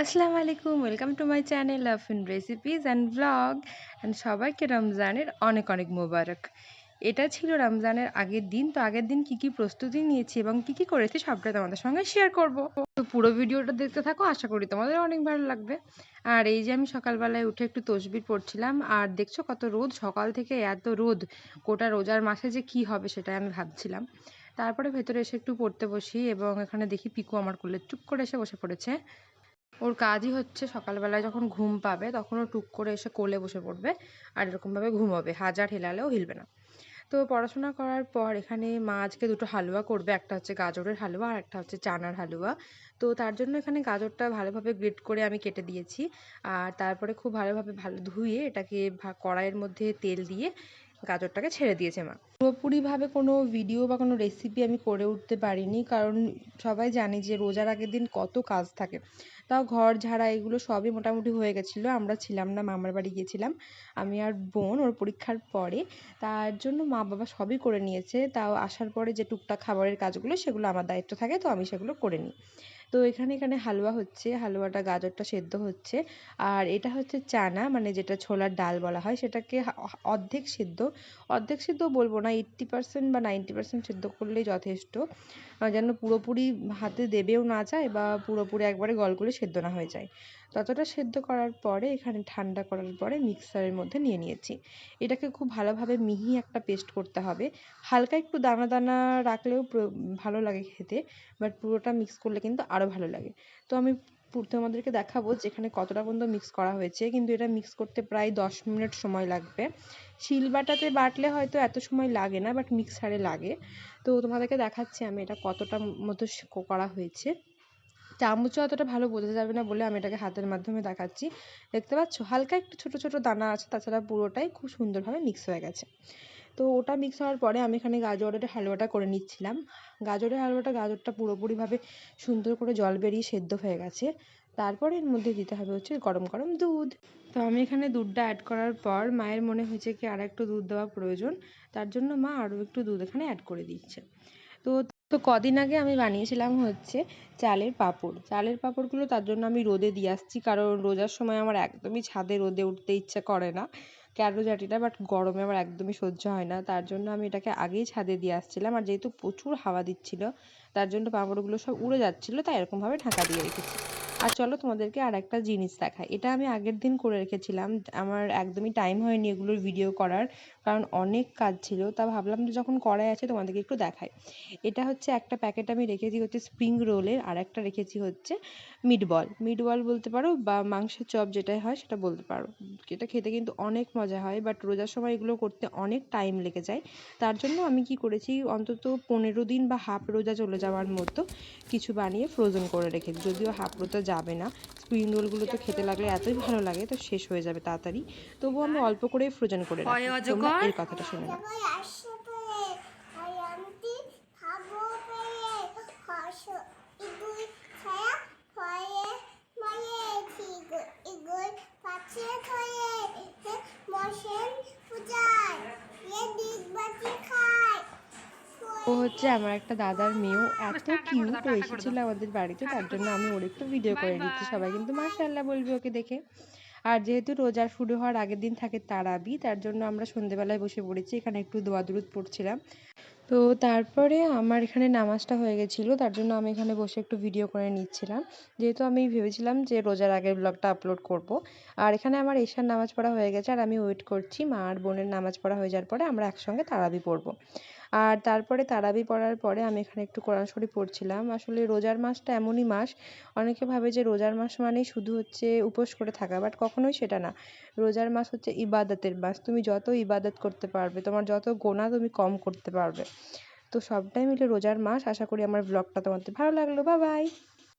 আসসালামু আলাইকুম welcome to my channel love in recipes and blog and সবাইকে রমজানের অনেক অনেক মোবারক। এটা ছিল রমজানের আগের দিন, তো আগের দিন কি কি প্রস্তুতি নিয়েছি এবং কি কি করেছি সবটা তোমাদের সঙ্গে শেয়ার করব। তো পুরো ভিডিওটা দেখতে থাকো, আশা করি তোমাদের অনেক ভালো লাগবে। আর এই যে আমি সকালবেলায় উঠে একটু তসবির পড়ছিলাম, আর দেখছ কত রোদ, সকাল থেকে এত রোদ, গোটা রোজার মাসে যে কি হবে সেটাই আমি ভাবছিলাম। তারপরে ভেতরে এসে একটু পড়তে বসি এবং এখানে দেখি পিকু আমার কোলে চুপ করে এসে বসে পড়েছে। ওর কাজই হচ্ছে সকালবেলায় যখন ঘুম পাবে তখন ও টুক করে এসে কোলে বসে পড়বে আর এরকমভাবে ঘুমোবে। হাজার হেলালেও হিলবে না। তো পড়াশোনা করার পর এখানে মা আজকে দুটো হালুয়া করবে। একটা হচ্ছে গাজরের হালুয়া আর একটা হচ্ছে চানার হালুয়া। তো তার জন্য এখানে গাজরটা ভালোভাবে গ্রেট করে আমি কেটে দিয়েছি। আর তারপরে খুব ভালোভাবে ভালো ধুয়ে এটাকে কড়াইয়ের মধ্যে তেল দিয়ে গাজরটাকে ছেড়ে দিয়েছে মা। পুরোপুরিভাবে কোনো ভিডিও বা কোনো রেসিপি আমি করে উঠতে পারিনি। কারণ সবাই জানে যে রোজার আগের দিন কত কাজ থাকে। তাও ঘর ঝাড়া এগুলো সবই মোটামুটি হয়ে গেছিল। আমরা ছিলাম না, মামার বাড়ি গিয়েছিলাম। আমি আর বোন ওর পরীক্ষার পরে তার জন্য মা বাবা সবই করে নিয়েছে। তাও আসার পরে যে টুকটাক খাবারের কাজগুলো সেগুলো আমার দায়িত্ব থাকে, তো আমি সেগুলো করে নিই। তো এখানে এখানে হালুয়া হচ্ছে, হালুয়াটা গাজরটা সেদ্ধ হচ্ছে। আর এটা হচ্ছে চানা মানে যেটা ছোলার ডাল বলা হয়, সেটাকে অর্ধেক সেদ্ধ। অর্ধেক সেদ্ধ বলব না এইট্টি পার্সেন্ট বা নাইনটি পার্সেন্ট সেদ্ধ করলেই যথেষ্ট। যেন পুরোপুরি হাতে দেবেও না যায় বা পুরোপুরি একবারে গলগলে সেদ্ধ না হয়ে যায়। ততটা সেদ্ধ করার পরে, এখানে ঠান্ডা করার পরে মিক্সারের মধ্যে নিয়ে নিয়েছি। এটাকে খুব ভালোভাবে মিহি একটা পেস্ট করতে হবে। হালকা একটু দানা দানা রাখলেও ভালো লাগে খেতে, বাট পুরোটা মিক্স করলে কিন্তু আরও ভালো লাগে। তো আমি তোমাদেরকে দেখাবো যেখানে কতটা পর্যন্ত মিক্স করা হয়েছে। কিন্তু এটা মিক্স করতে প্রায় দশ মিনিট সময় লাগবে। শিলবাটাতে বাটলে হয়তো এত সময় লাগে না বাট মিক্সারে লাগে। তো তোমাদেরকে দেখাচ্ছি আমি এটা কতটা মতো করা হয়েছে। চামচও অতটা ভালো বোঝা যাবে না বলে আমি এটাকে হাতের মাধ্যমে দেখাচ্ছি। দেখতে পাচ্ছ? হালকা একটু ছোটো ছোটো দানা আছে, তাছাড়া পুরোটাই খুব সুন্দরভাবে মিক্স হয়ে গেছে। তো ওটা মিক্স হওয়ার পরে আমি এখানে গাজরের হালুয়াটা করে নিচ্ছিলাম। গাজরের হালুয়াটা গাজরটা পুরোপুরিভাবে সুন্দর করে জল বেরিয়ে সেদ্ধ হয়ে গেছে। তারপরে এর মধ্যে দিতে হবে হচ্ছে গরম গরম দুধ। তো আমি এখানে দুধটা অ্যাড করার পর মায়ের মনে হয়েছে কি আর একটু দুধ দেওয়া প্রয়োজন, তার জন্য মা আরও একটু দুধ এখানে অ্যাড করে দিচ্ছে। তো তো কদিন আগে আমি বানিয়েছিলাম হচ্ছে চালের পাঁপড়। চালের পাঁপড়গুলো তার জন্য আমি রোদে দিয়ে আসছি, কারণ রোজার সময় আমার একদমই ছাদে রোদে উঠতে ইচ্ছা করে না। ক্যারো জাটিটা বাট গরমে আমার একদমই সহ্য হয় না। তার জন্য আমি এটাকে আগেই ছাদে দিয়ে আসছিলাম, আর যেহেতু প্রচুর হাওয়া দিচ্ছিল, তার জন্য পাঁপড়গুলো সব উড়ে যাচ্ছিল, তাই এরকমভাবে ঢাকা দিয়ে রেখেছি। আর চলো তোমাদেরকে আর একটা জিনিস দেখাই। এটা আমি আগের দিন করে রেখেছিলাম। আমার একদমই টাইম হয়নি এগুলোর ভিডিও করার, কারণ অনেক কাজ ছিল। তা ভাবলাম যে যখন করাই আছে তোমাদেরকে একটু দেখাই। এটা হচ্ছে একটা প্যাকেট আমি রেখেছি হচ্ছে স্প্রিং রোলের আর একটা রেখেছি হচ্ছে মিটবল মিটবল বলতে পারো বা মাংসের চপ যেটাই হয় সেটা বলতে পারো। এটা খেতে কিন্তু অনেক মজা হয় বাট রোজার সময় এগুলো করতে অনেক টাইম লেগে যায়। তার জন্য আমি কি করেছি, অন্তত পনেরো দিন বা হাফ রোজা চলে যাওয়ার মতো কিছু বানিয়ে ফ্রোজেন করে রেখেছি। যদিও হাফ রোজা যাবে না। স্প্রিং রোলগুলো তো খেতে লাগলে এতই ভালো লাগে তো শেষ হয়ে যাবে তাড়াতাড়ি। তবুও আমি অল্প করে ফ্রোজেন করে রাখি। তোমরা এই কথাটা শুনে নাও। ও হচ্ছে আমার একটা দাদার মেয়েও এত কিউট ও এসেছিল আমাদের বাড়িতে তার জন্য আমি ওর একটু ভিডিও করে দিচ্ছি সবাই কিন্তু মাশাআল্লাহ বলবে ওকে দেখে। আর যেহেতু রোজা শুরু হওয়ার আগের দিন থাকে তারাবি তার জন্য আমরা সন্ধেবেলায় বসে পড়েছি এখানে একটু দোয়া দুরুদ পড়ছিলাম। তো তারপরে আমার এখানে নামাজটা হয়ে গেছিল তার জন্য আমি এখানে বসে একটু ভিডিও করে নিচ্ছিলাম। যেহেতু আমি ভেবেছিলাম যে রোজার আগের ব্লগটা আপলোড করব। আর এখানে আমার এশার নামাজ পড়া হয়ে গেছে আর আমি ওয়েট করছি মা আর বোনের নামাজ পড়া হয়ে যাওয়ার পরে আমরা একসঙ্গে তারাবি পড়ব। আর তারপরে তারাবি পড়ার পরে আমি এখানে একটু কোরআন শরীফ পড়ছিলাম। আসলে রোজার মাসটা এমনই মাস, অনেকে ভাবে যে রোজার মাস মানেই শুধু হচ্ছে উপোস করে থাকা, বাট কখনোই সেটা না। রোজার মাস হচ্ছে ইবাদতের মাস, তুমি যত ইবাদত করতে পারবে, তোমার যত গোনা তুমি কম করতে পারবে। তো সবটাই মিলে রোজার মাস, আশা করি আমার ব্লগটা তোমাদের ভালো লাগল। বা বাই